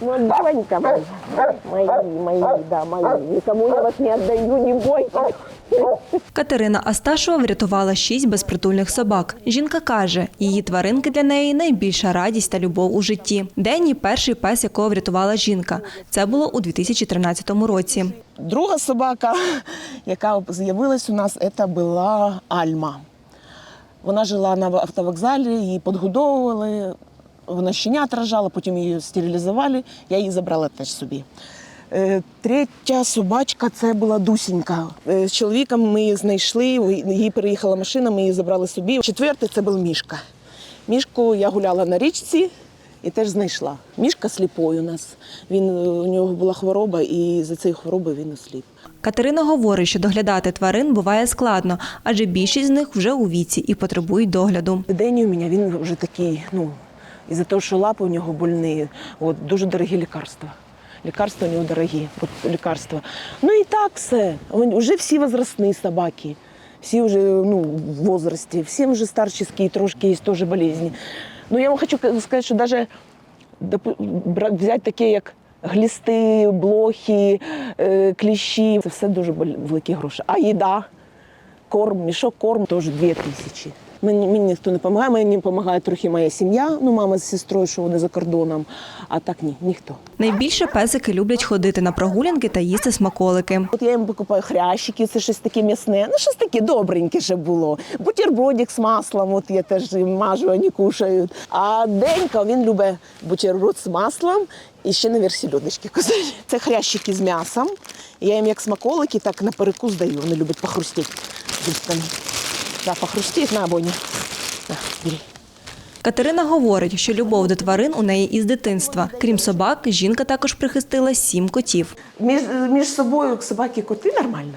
Вот девонька моя, мои, мои, да, мои. Никому я вас не отдаю, не бойтесь. Катерина Асташова врятувала шість безпритульних собак. Жінка каже, її тваринки для неї найбільша радість та любов у житті. Денні перший пес, якого врятувала жінка. Це було у 2013 році. Друга собака, яка з'явилась у нас, це була Альма. Вона жила на автовокзалі, її підгодовували, вона щенят рожала, потім її стерилізували, я її забрала теж собі. Е, Третя собачка це була Дусінька. Е, З чоловіком ми її знайшли, її переїхала машина, ми її забрали собі. Четвертий це був Мішка. Мішку я гуляла на річці і теж знайшла. Мішка сліпой у нас. Він, е, у нього була хвороба, і за цією хворобою він осліп. Катерина говорить, що доглядати тварин буває складно, адже більшість з них вже у віці і потребують догляду. День у мене він вже такий, ну, із-за того, що лапи у нього больні, от, дуже дорогі лікарства. Лікарства у нього дорогі, от, лікарства. Ну і так все. Вже всі возрастні собаки. Всі вже ну, в возрасті, всі вже старческие, трошки є теж болезні. Ну я вам хочу сказати, що навіть взяти таке, як глісти, блохи, е, кліщі, це все дуже великі гроші. А їда, корм, мішок корм теж дві тисячі. Мені, мені ніхто не допомагає, мені допомагає трохи моя сім'я, ну мама з сестрою, що вони за кордоном, а так ні, ніхто. Найбільше песики люблять ходити на прогулянки та їсти смаколики. От я їм покупаю хрящики, це щось таке м'ясне, ну щось таке добреньке ще було. Бутербродик з маслом, от я теж їм мажу, вони кушають. А Денька він любить бутерброд з маслом і ще на сільодочки козачі. Це хрящики з м'ясом. Я їм як смаколики, так на перекус даю. Вони люблять похрустіти. Десь Да, похрустіть на абоні. На, бери. Катерина говорить, що любов до тварин у неї із дитинства. Крім собак, жінка також прихистила сім котів. Між, між собою собаки і коти нормально.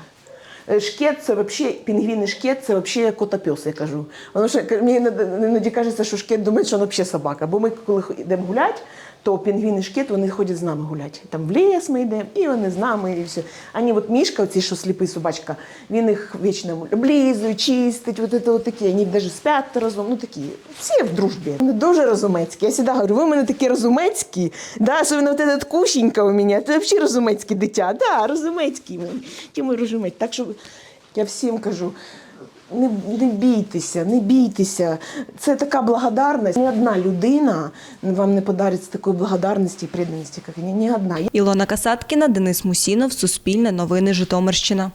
Е, Шкет це взагалі, пінгвін і шкет це взагалі котопес, я кажу. Тому що мені іноді- кажеться, що шкет думає, що він взагалі собака. Бо ми, коли йдемо гуляти, то пінгвін і шкет вони ходять з нами гуляти. Там в ліс ми йдемо, і вони з нами, і все. Ані от мішка, оці, що сліпий собачка, він їх вічно облізує, чистить, от це от такі. Вони навіть спять разом, ну такі. Всі в дружбі. Вони дуже розумецькі. Я завжди говорю, ви у мене такі розумецькі, да, особливо вот этот кущенька у мене, це взагалі розумецьке дитя. Да, розумецький. ми. Ті ми розумець. Так що я всім кажу. Не, не бійтеся, не бійтеся. Це така благодарність. Ні одна людина вам не подарить такої благодарності і преданості, як ні, ні одна. Ілона Касаткіна, Денис Мусінов, Суспільне новини Житомирщина.